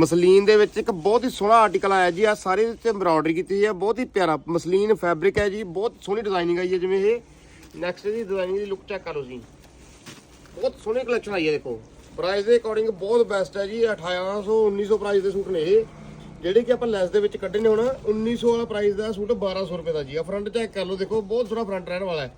Muslin ਦੇ ਵਿੱਚ ਇੱਕ ਬਹੁਤ ਹੀ ਸੋਹਣਾ ਆਰਟੀਕਲ ਆਇਆ ਜੀ ਆ ਸਾਰੇ ਦੇ ਉੱਤੇ ਐਮਬਰਾਇਡਰੀ ਕੀਤੀ ਹੋਈ ਹੈ, ਬਹੁਤ ਹੀ ਪਿਆਰਾ ਮਸਲੀਨ ਫੈਬਰਿਕ ਹੈ ਜੀ, ਬਹੁਤ ਸੋਹਣੀ ਡਿਜ਼ਾਈਨਿੰਗ ਆਈ ਹੈ ਜਿਵੇਂ ਇਹ। ਨੈਕਸਟ ਦੀ ਡਿਜ਼ਾਈਨਿੰਗ ਦੀ ਲੁੱਕ ਚੈੱਕ ਕਰੋ ਜੀ। ਬਹੁਤ ਸੋਹਣੀ ਕਲੈਕਸ਼ਨ ਆਈ ਹੈ ਦੇਖੋ। ਪ੍ਰਾਈਸ ਦੇ ਅਕੋਰਡਿੰਗ ਬਹੁਤ ਬੈਸਟ ਹੈ ਜੀ 1800 1900 ਪ੍ਰਾਈਸ ਦੇ ਸੂਟ ਨੇ ਇਹ। ਜਿਹੜੇ ਕਿ ਆਪਾਂ ਲੈਸ ਦੇ ਵਿੱਚ ਕੱਢੇ ਨੇ ਹੁਣ 1900 ਵਾਲਾ ਪ੍ਰਾਈਸ ਦਾ ਸੂਟ 1200 ਰੁਪਏ ਦਾ ਜੀ। ਆ ਫਰੰਟ ਚੈੱਕ ਕਰ ਲਓ ਦੇਖੋ, ਬਹੁਤ ਸੋਹਣਾ ਫਰੰਟ ਰਹਿਣ ਵਾਲਾ ਹੈ।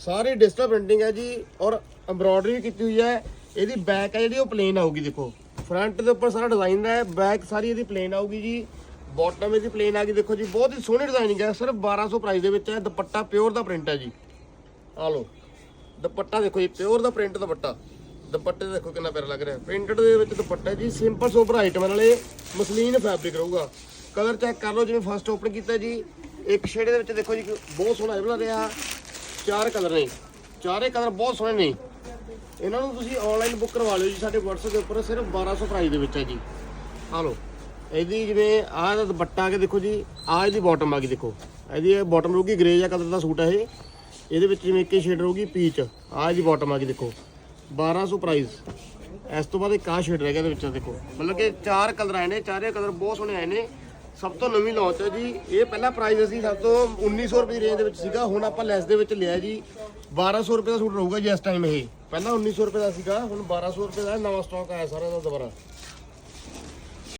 ਸਾਰੀ ਡਿਜੀਟਲ ਪ੍ਰਿੰਟਿੰਗ ਹੈ ਜੀ ਔਰ ਐਮਬਰਾਇਡਰੀ ਵੀ ਕੀਤੀ ਹੋਈ ਹੈ। ਇਹਦੀ ਬੈਕ ਹੈ ਜਿਹੜੀ, ਉਹ ਪਲੇਨ ਆਊਗੀ ਦੇਖੋ। ਫਰੰਟ ਦੇ ਉੱਪਰ ਸਾਰਾ ਡਿਜ਼ਾਈਨ ਹੈ ਬੈਕ ਸਾਰੀ ਇਹਦੀ ਪਲੇਨ ਆਊਗੀ ਜੀ। ਬਾਟਮ ਇਹਦੀ ਪਲੇਨ ਆ ਗਈ, ਦੇਖੋ ਜੀ, ਬਹੁਤ ਹੀ ਸੋਹਣੀ ਡਿਜ਼ਾਈਨਿੰਗ ਹੈ ਸਿਰਫ 1200 ਪ੍ਰਾਈਸ ਦੇ ਵਿੱਚ ਹੈ, ਦੁਪੱਟਾ ਪਿਓਰ ਦਾ ਪ੍ਰਿੰਟ ਹੈ ਜੀ। ਆ ਲਓ, ਦੁਪੱਟਾ ਦੇਖੋ ਜੀ ਪਿਓਰ ਦਾ ਪ੍ਰਿੰਟ ਦੁਪੱਟਾ। ਦੁਪੱਟੇ ਦੇਖੋ ਕਿੰਨਾ ਪਿਆਰਾ ਲੱਗ ਰਿਹਾ। ਪ੍ਰਿੰਟਡ ਦੇ ਵਿੱਚ ਦੁਪੱਟਾ ਜੀ ਸਿੰਪਲ ਸੋਬਰ ਆਈਟਮ ਨਾਲੇ ਮਸਲੀਨ ਫੈਬਰਿਕ ਰਹੂਗਾ। ਕਲਰ ਚੈੱਕ ਕਰ ਲਓ, ਜਿਵੇਂ ਫਸਟ ਓਪਨ ਕੀਤਾ ਜੀ, ਇੱਕ ਸ਼ੇਡ ਦੇ ਵਿੱਚ ਦੇਖੋ ਜੀ, ਬਹੁਤ ਸੋਹਣਾ ਇਹ ਬਣਾ ਰਿਹਾ। ਚਾਰ ਕਲਰ ਨੇ। ਚਾਰੇ ਕਲਰ ਬਹੁਤ ਸੋਹਣੇ ਨੇ। ਇਹਨਾਂ ਨੂੰ ਤੁਸੀਂ ਆਨਲਾਈਨ ਬੁੱਕ ਕਰਵਾ ਲਿਓ ਜੀ, ਸਾਡੇ WhatsApp ਦੇ ਉੱਪਰ ਸਿਰਫ 1200 ਪ੍ਰਾਈਸ ਦੇ ਵਿੱਚ ਹੈ ਜੀ। ਆ ਲਓ, ਇਹਦੀ ਜਿਵੇਂ ਆਹ ਦਾ ਦੁਪੱਟਾ ਆ ਕੇ ਦੇਖੋ ਜੀ, ਆਹ ਇਹਦੀ ਬਾਟਮ ਆ ਗਈ ਦੇਖੋ। ਇਹਦੀ ਇਹ ਬਾਟਮ ਰਹੂਗੀ ਗ੍ਰੇ ਜਿਹਾ ਕਲਰ ਦਾ ਸੂਟ ਹੈ ਇਹ। ਇਹਦੇ ਵਿੱਚ ਜਿਵੇਂ ਇੱਕ ਹੀ ਸ਼ੇਡ ਰਹੂਗੀ ਪੀਚ ਆਹ ਇਹਦੀ ਬਾਟਮ ਆ ਗਈ ਦੇਖੋ। 1200 ਪ੍ਰਾਈਸ ਇਸ ਤੋਂ ਬਾਅਦ ਇੱਕ ਆਹ ਸ਼ੇਡ ਰਹਿ ਗਿਆ ਇਹਦੇ ਵਿੱਚ ਦੇਖੋ। ਮਤਲਬ ਕਿ ਚਾਰ ਕਲਰ ਆਏ ਨੇ, ਚਾਰੇ ਕਲਰ ਬਹੁਤ ਸੋਹਣੇ ਆਏ ਨੇ। ਸਭ ਤੋਂ ਨਵੀਂ ਲਾਂਚ ਹੈ ਜੀ। ਇਹ ਪਹਿਲਾ ਪ੍ਰਾਈਸ ਅਸੀਂ ਸਭ ਤੋਂ 1900 ਰੁਪਏ ਦੀ ਰੇਂਜ ਦੇ ਵਿੱਚ ਸੀਗਾ, ਹੁਣ ਆਪਾਂ ਲੈਸ ਦੇ ਵਿੱਚ ਲਿਆ ਜੀ। 1200 ਰੁਪਏ ਦਾ ਸੂਟ ਰਹੂਗਾ ਜੀ ਇਸ ਟਾਈਮ ਇਹ। ਪਹਿਲਾਂ 1900 ਰੁਪਏ ਦਾ ਸੀਗਾ, ਹੁਣ 1200 ਰੁਪਏ ਦਾ ਨਵਾਂ ਸਟਾਕ ਆਇਆ ਸਾਰਾ ਦਾ ਦੁਬਾਰਾ।